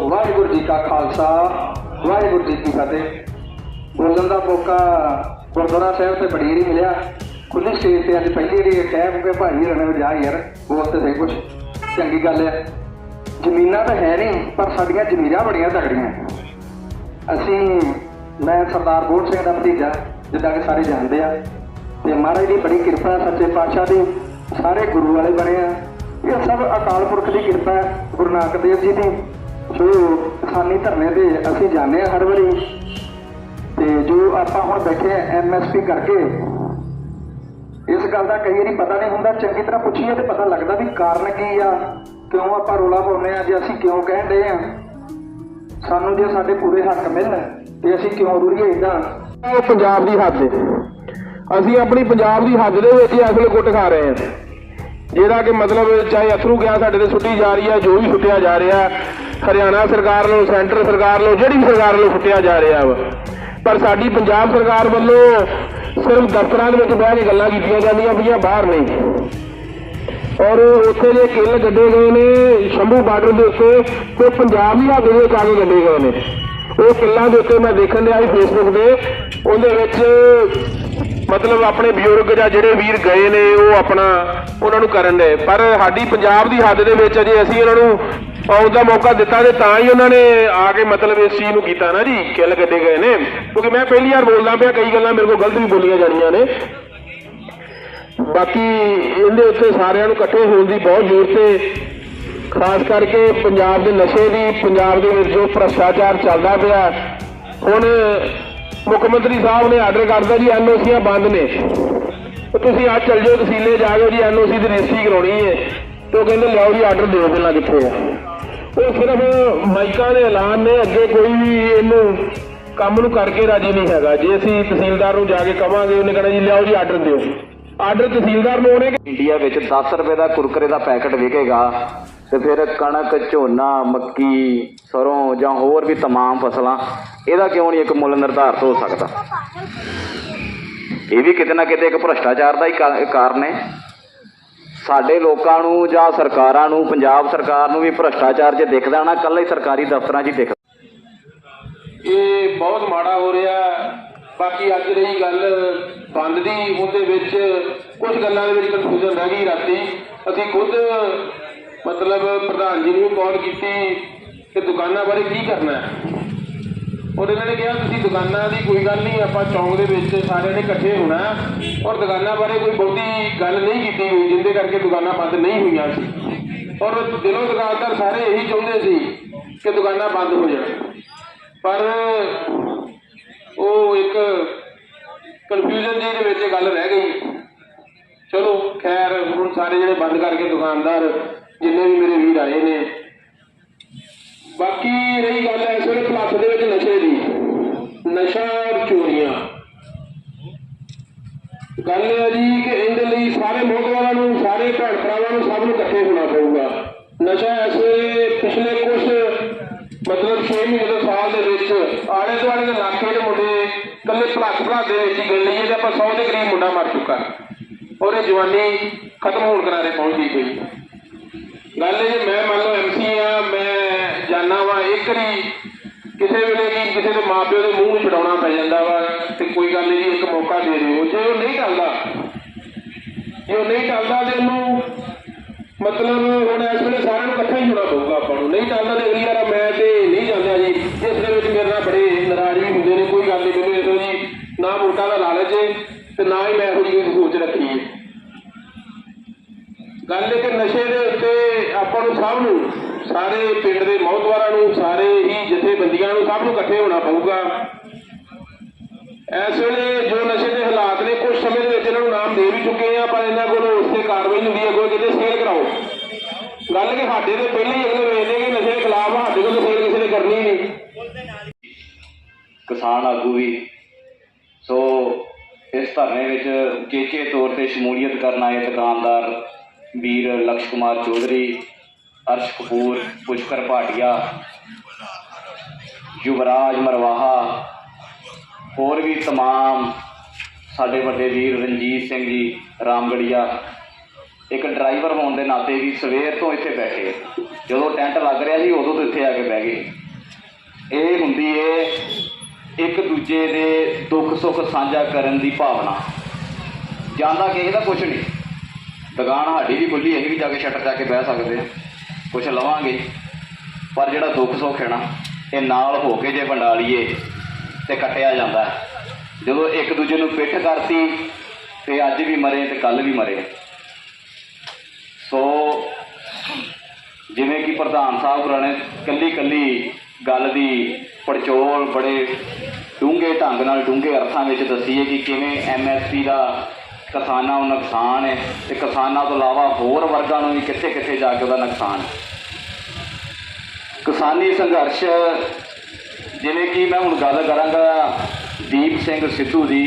ਵਾਹਿਗੁਰੂ ਜੀ ਕਾ ਖਾਲਸਾ, ਵਾਹਿਗੁਰੂ ਜੀ ਕੀ ਫਤਿਹ। ਬੋਲਣ ਦਾ ਮੌਕਾ ਗੁਰਦੁਆਰਾ ਸਾਹਿਬ ਤੇ ਬੜੀ ਨਹੀਂ ਮਿਲਿਆ। ਖੁੱਲੀ ਸਟੇਜ ਤੇ ਅੱਜ ਪਹਿਲੀ ਵਾਰੀ ਕਹਿ ਕੇ ਭਾਈ ਰਣੇ ਜਾ ਯਾਰ ਬੋਲ ਤੇ ਸਹੀ ਕੁਛ। ਚੰਗੀ ਗੱਲ ਹੈ ਜ਼ਮੀਨਾਂ ਤਾਂ ਹੈ ਨਹੀਂ, ਪਰ ਸਾਡੀਆਂ ਜ਼ਮੀਰਾਂ ਬੜੀਆਂ ਤਗੜੀਆਂ ਅਸੀਂ, ਮੈਂ ਸਰਦਾਰ ਗੋਡ ਸਿੰਘ ਦਾ ਭਤੀਜਾ, ਜਿੱਦਾਂ ਕਿ ਸਾਰੇ ਜਾਣਦੇ ਆ। ਤੇ ਮਹਾਰਾਜ ਦੀ ਬੜੀ ਕਿਰਪਾ ਹੈ ਸੱਚੇ ਪਾਤਸ਼ਾਹ ਦੀ। ਸਾਰੇ ਗੁਰੂ ਵਾਲੇ ਬਣੇ ਆ। ਇਹ ਸਭ ਅਕਾਲ ਪੁਰਖ ਦੀ ਕਿਰਪਾ ਹੈ ਗੁਰੂ ਨਾਨਕ ਦੇਵ ਜੀ ਦੀ। ਜੋ ਕਿਸਾਨੀ ਧਰਨੇ ਤੇ ਅਸੀਂ ਜਾਂਦੇ ਆ ਹਰ ਵਾਰੀ। ਤੇ ਜੋ ਆਪਾਂ ਹੁਣ ਬੈਠੇ ਐਮਐਸਪੀ ਕਰਕੇ, ਇਸ ਗੱਲ ਦਾ ਕਈ ਵਾਰੀ ਪਤਾ ਨਹੀਂ ਹੁੰਦਾ, ਚੰਗੀ ਤਰ੍ਹਾਂ ਪੁੱਛੀਏ ਤੇ ਪਤਾ ਲੱਗਦਾ ਵੀ ਕਾਰਨ ਕੀ ਆ, ਕਿਉਂ ਆਪਾਂ ਰੋਲਾ ਪਾਉਂਦੇ ਆ ਜੇ ਅਸੀਂ ਕਿਉਂ ਕਹਿਣ ਆ ਸਾਨੂੰ ਜੇ ਸਾਡੇ ਪੂਰੇ ਹੱਕ ਮਿਲਣ, ਤੇ ਅਸੀਂ ਕਿਉਂ ਰੁੜੀਏ ਇਦਾਂ ਉਹ ਪੰਜਾਬ ਦੀ ਹੱਦ ਹੈ ਅਸੀਂ ਆਪਣੀ ਪੰਜਾਬ ਦੀ ਹੱਦ ਦੇ ਵਿੱਚ ਹੀ ਅਸਲ ਕੁੱਟ ਖਾ ਰਹੇ ਹਾਂ। ਜਿਹੜਾ ਕਿ ਮਤਲਬ ਚਾਹੇ ਅਥਰੂ ਗਿਆ ਸਾਡੇ ਤੇ ਸੁੱਟੀ ਜਾ ਰਹੀ ਹੈ ਜੋ ਵੀ ਸੁੱਟਿਆ ਜਾ ਰਿਹਾ ਹਰਿਆਣਾ ਸਰਕਾਰ ਨੂੰ ਸੈਂਟਰ ਸਰਕਾਰ ਨੂੰ ਜਿਹੜੀ ਸਰਕਾਰ ਨੂੰ ਸੁੱਟਿਆ ਜਾ ਰਿਹਾ ਵਾ, ਪਰ ਸਾਡੀ ਪੰਜਾਬ ਸਰਕਾਰ ਵੱਲੋਂ ਸਿਰਫ ਦਫ਼ਤਰਾਂ ਦੇ ਵਿੱਚ ਬਹਿ ਕੇ ਗੱਲਾਂ ਕੀਤੀਆਂ ਜਾਂਦੀਆਂ ਪਈਆਂ, ਬਾਹਰ ਨਹੀਂ। ਔਰ ਉੱਥੇ ਜੇ ਕਿੱਲ ਗੱਡੇ ਗਏ ਨੇ, ਸ਼ੰਭੂ ਬਾਰਡਰ ਦੇ ਉੱਤੇ, ਤੇ ਪੰਜਾਬ ਦੀ ਹੱਦ ਦੇ ਵਿੱਚ ਆ ਕੇ ਗੱਡੇ ਗਏ ਨੇ। ਉਹ ਕਿੱਲਾਂ ਦੇ ਉੱਤੇ ਮੈਂ ਦੇਖਣ ਲਿਆ ਸੀ ਫੇਸਬੁੱਕ ਤੇ, ਉਹਦੇ ਵਿੱਚ ਮਤਲਬ ਆਪਣੇ ਬਜ਼ੁਰਗ ਜਾਂ ਜਿਹੜੇ ਵੀਰ ਗਏ ਨੇ, ਉਹ ਆਪਣਾ, ਉਹਨਾਂ ਨੂੰ ਕਰਨ ਦੇ ਪਰ ਸਾਡੀ ਪੰਜਾਬ ਦੀ ਹੱਦ ਦੇ ਵਿੱਚ ਅਜੇ ਅਸੀਂ ਉਹਨਾਂ ਨੂੰ ਆਉਣ ਦਾ ਮੌਕਾ ਦਿੱਤਾ ਤੇ ਤਾਂ ਹੀ ਉਹਨਾਂ ਨੇ ਆ ਕੇ ਮਤਲਬ ਇਸ ਚੀਜ਼ ਨੂੰ ਕੀਤਾ ਨਾ ਜੀ, ਕਿੱਲ ਕੱਢੇ ਗਏ ਨੇ। ਕਿਉਂਕਿ ਮੈਂ ਪਹਿਲੀ ਵਾਰ ਬੋਲਦਾ ਪਿਆ, ਕਈ ਗੱਲਾਂ ਮੇਰੇ ਕੋਲ ਗਲਤ ਵੀ ਬੋਲੀਆਂ ਜਾਣੀਆਂ ਨੇ। ਬਾਕੀ ਇਹਦੇ ਉੱਤੇ ਸਾਰਿਆਂ ਨੂੰ ਇਕੱਠੇ ਹੋਣ ਦੀ ਬਹੁਤ ਜ਼ਰੂਰਤ ਹੈ। ਖਾਸ ਕਰਕੇ ਪੰਜਾਬ ਦੇ ਨਸ਼ੇ ਦੀ, ਪੰਜਾਬ ਦੇ ਵਿੱਚ ਜੋ ਭ੍ਰਸ਼ਟਾਚਾਰ ਚੱਲਦਾ ਪਿਆ, ਹੁਣ ਮੁੱਖ ਮੰਤਰੀ ਸਾਹਿਬ ਨੇ ਆਰਡਰ ਕਰਦਾ ਜੀ ਐਨਓਸੀਆਂ ਬੰਦ ਨੇ। ਤੇ ਤੁਸੀਂ ਅੱਜ ਚੱਲ ਜਾਓ, ਤਹਿਸੀਲੇ ਜਾ ਕੇ ਜੀ ਐਨਓਸੀ ਦੀ ਰਜਿਸਟਰੀ ਕਰਾਉਣੀ ਹੈ। ਤੇ ਉਹ ਕਹਿੰਦੇ, ਲਿਆਓ ਜੀ ਆਰਡਰ ਦਿਓ ਪਹਿਲਾਂ ਕਿੱਥੇ ਆ। ਉਹ ਸਿਰਫ ਮਾਈਕਾਂ ਦੇ ਐਲਾਨ ਨੇ ਅੱਗੇ ਕੋਈ ਵੀ ਇਹਨੂੰ ਕੰਮ ਨੂੰ ਕਰਕੇ ਰਾਜੀ ਨਹੀਂ ਹੈਗਾ ਜੇ ਅਸੀਂ ਤਹਿਸੀਲਦਾਰ ਨੂੰ ਜਾ ਕੇ ਕਵਾਂਗੇ ਉਹਨੇ ਕਹਣਾ ਜੀ ਲਿਆਓ ਜੀ ਆਰਡਰ ਦਿਓ ਆਰਡਰ ਤਹਿਸੀਲਦਾਰ ਨੂੰ ਉਹਨੇ ਇੰਡੀਆ ਵਿੱਚ 10 ਰੁਪਏ ਦਾ ਕੁਰਕਰੇ ਦਾ ਪੈਕਟ ਵਿਕੇਗਾ ਤੇ ਫਿਰ ਕਣਕ ਝੋਨਾ ਮੱਕੀ ਸਰੋਂ ਜਾਂ ਹੋਰ ਵੀ तमाम ਫਸਲਾਂ ਇਹਦਾ ਕਿਉਂ ਨਹੀਂ ਇੱਕ ਮੁੱਲ ਨਿਰਧਾਰਤ ਹੋ ਸਕਦਾ ਇਹ ਵੀ ਕਿਤੇ ਨਾ ਕਿਤੇ ਇੱਕ ਭ੍ਰਸ਼ਟਾਚਾਰ ਦਾ ਹੀ ਕਾ- ਕਾਰਨ ਹੈ ਸਾਡੇ ਲੋਕਾਂ ਨੂੰ ਜਾਂ ਸਰਕਾਰਾਂ ਨੂੰ, ਪੰਜਾਬ ਸਰਕਾਰ ਨੂੰ ਵੀ ਭ੍ਰਸ਼ਟਾਚਾਰ ਜੇ ਦਿਖਦਾ ਨਾ ਕੱਲੇ ਸਰਕਾਰੀ ਦਫ਼ਤਰਾਂ 'ਚ ਹੀ ਦਿਖਦਾ। ਇਹ ਬਹੁਤ ਮਾੜਾ ਹੋ ਰਿਹਾ ਬਾਕੀ ਅੱਜ ਰਹੀ ਗੱਲ ਬੰਦ ਦੀ, ਉਹਦੇ ਵਿੱਚ ਕੁਝ ਗੱਲਾਂ ਦੇ ਵਿੱਚ ਕਨਫਿਊਜ਼ਨ ਰਹਿ ਗਈ ਰਾਤੀ। ਅਸੀਂ ਖੁਦ ਮਤਲਬ ਪ੍ਰਧਾਨ ਜੀ ਨੂੰ ਵੀ ਕਾਲ ਕੀਤੀ ਕਿ ਦੁਕਾਨਾਂ ਬਾਰੇ ਕੀ ਕਰਨਾ ਹੈ। ਔਰ ਇਹਨਾਂ ਨੇ ਕਿਹਾ, ਤੁਸੀਂ ਦੁਕਾਨਾਂ ਦੀ ਕੋਈ ਗੱਲ ਨਹੀਂ, ਆਪਾਂ ਚੌਂਕ ਦੇ ਵਿੱਚ ਸਾਰਿਆਂ ਨੇ ਇਕੱਠੇ ਹੋਣਾ ਔਰ ਦੁਕਾਨਾਂ ਬਾਰੇ ਕੋਈ ਬਹੁਤੀ ਗੱਲ ਨਹੀਂ ਕੀਤੀ ਹੋਈ ਜਿੰਦੇ ਕਰਕੇ ਦੁਕਾਨਾਂ ਬੰਦ ਨਹੀਂ ਹੋਈਆਂ ਸੀ। ਔਰ ਦਿਲੋਂ ਦੁਕਾਨਦਾਰ ਸਾਰੇ ਇਹੀ ਚਾਹੁੰਦੇ ਸੀ ਕਿ ਦੁਕਾਨਾਂ ਬੰਦ ਹੋ ਜਾਣ। ਪਰ ਉਹ ਇੱਕ ਕਨਫਿਊਜ਼ਨ ਜੀ ਦੇ ਵਿੱਚ ਗੱਲ ਰਹਿ ਗਈ। ਚਲੋ, ਖੈਰ, ਹੁਣ ਸਾਰੇ ਜਿਹੜੇ ਬੰਦ ਕਰਕੇ ਦੁਕਾਨਦਾਰ, ਜਿੰਨੇ ਵੀ ਮੇਰੇ ਵੀਰ ਆਏ ਨੇ ਬਾਕੀ ਰਹੀ ਗੱਲ ਇਸ ਵੇਲੇ ਪਲੱਸ ਦੇ ਵਿੱਚ ਨਸ਼ੇ ਦੀ ਨਸ਼ਾ ਔਰ ਚੋਰੀਆਂ ਗੱਲ ਇਹ ਹੈ ਜੀ ਕਿ ਇਹਦੇ ਲਈ ਸਾਰੇ ਮੋਹਤਵਾਰਾਂ ਨੂੰ, ਸਾਰੇ ਭੈਣ ਭਰਾਵਾਂ ਨੂੰ ਸਭ ਨੂੰ ਇਕੱਠੇ ਹੋਣਾ ਪਊਗਾ। ਨਸ਼ਾ ਇਸ ਵੇਲੇ ਪਿਛਲੇ ਕੁਝ ਮਤਲਬ 6 ਮਹੀਨੇ ਤੋਂ ਸਾਲ ਦੇ ਵਿੱਚ ਆਲੇ ਦੁਆਲੇ ਦੇ ਇਲਾਕੇ ਦੇ ਮੁੰਡੇ ਕੱਲੇ ਭਲੱਖ ਭਲਾ ਦੇ ਵਿੱਚ ਹੀ ਗਏ ਤੇ ਆਪਾਂ 100 ਦੇ ਕਰੀਬ ਮੁੰਡਾ ਮਰ ਚੁੱਕਾ। ਔਰ ਇਹ ਜਵਾਨੀ ਖਤਮ ਹੋਣ ਕਿਨਾਰੇ ਪਹੁੰਚ ਗਈ ਗੱਲ ਇਹ ਮੈਂ ਮੰਨ ਲਓ ਐਮਸੀ ਆ, ਮੈਂ ਜਾਣਾ ਵਾ, ਇੱਕ ਵਾਰੀ ਕਿਸੇ ਵੇਲੇ ਕੀ ਕਿਸੇ ਦੇ ਮਾਪਿਓ ਦੇ ਮੂੰਹ ਨੂੰ ਛਡਾਉਣਾ ਪੈ ਜਾਂਦਾ ਵਾ ਤੇ ਕੋਈ ਗੱਲ ਨਹੀਂ ਜੀ ਇੱਕ ਮੌਕਾ ਦੇ ਦਿਓ। ਜੇ ਉਹ ਨਹੀਂ ਟਲਦਾ ਜੇ ਉਹ ਨਹੀਂ ਟਲਦਾ ਤੇ ਉਹਨੂੰ ਮਤਲਬ ਹੁਣ ਇਸ ਵੇਲੇ ਸਾਰਿਆਂ ਨੂੰ ਇਕੱਠਾ ਹੀ ਹੋਣਾ ਪਊਗਾ ਆਪਾਂ ਨੂੰ। ਨਹੀਂ ਟਲਦਾ ਤੇ ਅਗਲੀ ਵਾਰ ਮੈਂ ਤੇ ਨਹੀਂ ਜਾਂਦਾ ਜੀ ਇਸ ਦੇ ਵਿੱਚ ਮੇਰੇ ਨਾਲ ਬੜੇ ਨਾਰਾਜ਼ ਵੀ ਹੁੰਦੇ ਨੇ, ਕੋਈ ਗੱਲ ਨਹੀਂ, ਮੈਨੂੰ ਇਹੋ ਜੀ ਨਾ ਵੋਟਾਂ ਦਾ ਲਾਲਚ ਹੈ ਤੇ ਨਾ ਹੀ ਮੈਂ ਕੋਈ ਸੋਚ ਰੱਖੀ ਹੈ ਗੱਲ ਇਹ ਕਿ ਨਸ਼ੇ ਦੇ ਉੱਤੇ ਆਪਾਂ ਨੂੰ ਸਭ ਨੂੰ, ਸਾਰੇ ਪਿੰਡ ਦੇ ਮੌਤਵਾਰਾਂ ਨੂੰ, ਸਾਰੇ ਹੀ ਜਥੇਬੰਦੀਆਂ ਨੂੰ ਸਭ ਨੂੰ ਇਕੱਠੇ ਹੋਣਾ ਪਊਗਾ। ਇਸ ਵੇਲੇ ਜੋ ਨਸ਼ੇ ਦੇ ਹਾਲਾਤ ਨੇ ਕੁਝ ਸਮੇਂ ਦੇ ਵਿੱਚ ਇਹਨਾਂ ਨੂੰ ਨਾਮ ਦੇ ਵੀ ਚੁੱਕੇ ਆ ਪਰ ਇਹਨਾਂ ਕੋਲ ਉਸ ਤੇ ਕਾਰਵਾਈ ਨਹੀਂ ਹੁੰਦੀ ਅੱਗੋਂ ਕਿਤੇ ਸੇਲ ਕਰਾਓ ਗੱਲ ਕਿ ਸਾਡੇ ਤੇ ਪਹਿਲਾਂ ਹੀ ਅਗਲੇ ਵੇਖਦੇ ਕਿ ਨਸ਼ੇ ਦੇ ਖਿਲਾਫ ਆ, ਸਾਡੇ ਕੋਲ ਸੇਲ ਕਿਸੇ ਨੇ ਕਰਨੀ ਨਹੀਂ ਕਿਸਾਨ ਆਗੂ ਵੀ ਸੋ ਇਸ ਧਰਨੇ ਵਿੱਚ ਚੇਚੇ ਤੌਰ ਤੇ ਸ਼ਮੂਲੀਅਤ ਕਰਨ ਆਏ ਦੁਕਾਨਦਾਰ ਵੀਰ ਲਕਸ਼ ਕੁਮਾਰ ਚੌਧਰੀ ਅਰਸ਼ ਕਪੂਰ ਪੁਸ਼ਕਰ ਭਾਟੀਆ ਯੁਵਰਾਜ ਮਰਵਾਹਾ ਹੋਰ ਵੀ तमाम ਸਾਡੇ ਵੱਡੇ ਵੀਰ ਰਣਜੀਤ ਸਿੰਘ ਜੀ, ਰਾਮਗੜੀਆ। ਇੱਕ ਡਰਾਈਵਰ ਹੋਣ ਦੇ ਨਾਤੇ ਵੀ ਸਵੇਰ ਤੋਂ ਇੱਥੇ ਬੈਠੇ ਜਦੋਂ ਟੈਂਟ ਲੱਗ ਰਿਹਾ ਸੀ ਉਦੋਂ ਤੋਂ ਇੱਥੇ ਆ ਕੇ ਬਹਿ ਗਏ। ਇਹ ਹੁੰਦੀ ਏ ਇੱਕ ਦੂਜੇ ਦੇ ਦੁੱਖ ਸੁੱਖ ਸਾਂਝਾ ਕਰਨ ਦੀ ਭਾਵਨਾ। ਜਾਂਦਾ ਕਿਸੇ ਦਾ ਕੁਝ ਨਹੀਂ। ਦੁਕਾਨ ਸਾਡੀ ਵੀ ਖੁੱਲੀ ਅਸੀਂ ਵੀ ਜਾ ਕੇ ਸ਼ਟਰ ਜਾ ਕੇ ਬਹਿ ਸਕਦੇ ਹਾਂ। ਕੁਝ ਲਵਾਂਗੇ। ਪਰ ਜਿਹੜਾ ਦੁੱਖ ਸੁੱਖ ਹੈ ਨਾ, ਇਹ ਨਾਲ ਹੋ ਕੇ ਜੇ ਵੰਡਾ ਲਈਏ ਤੇ ਕੱਟਿਆ ਜਾਂਦਾ ਹੈ। ਜਦੋਂ ਇੱਕ ਦੂਜੇ ਨੂੰ ਪਿੱਠ ਕਰਤੀ ਤੇ ਅੱਜ ਵੀ ਮਰੇ ਤੇ ਕੱਲ ਵੀ ਮਰੇ। ਸੋ ਜਿਵੇਂ ਕਿ ਪ੍ਰਧਾਨ ਸਾਹਿਬ ਹੋਰਾਂ ਨੇ ਕੱਲੀ ਕੱਲੀ ਗੱਲ ਦੀ ਪੜਚੋਲ ਬੜੇ ਡੂੰਘੇ ਢੰਗ ਨਾਲ, ਡੂੰਘੇ ਅਰਥਾਂ ਵਿੱਚ ਦੱਸੀ ਹੈ ਕਿ ਕਿਵੇਂ ਐਮਐਸਪੀ ਦਾ ਕਿਸਾਨਾਂ ਨੂੰ ਨੁਕਸਾਨ ਹੈ ਤੇ ਕਿਸਾਨਾਂ ਤੋਂ ਇਲਾਵਾ ਹੋਰ ਵਰਗਾਂ ਨੂੰ ਵੀ ਕਿੱਥੇ ਕਿੱਥੇ ਜਾ ਕੇ ਉਹਦਾ ਨੁਕਸਾਨ ਕਿਸਾਨੀ ਸੰਘਰਸ਼, ਜਿਵੇਂ ਕਿ ਮੈਂ ਹੁਣ ਗੱਲ ਕਰਾਂਗਾ ਦੀਪ ਸਿੰਘ ਸਿੱਧੂ ਦੀ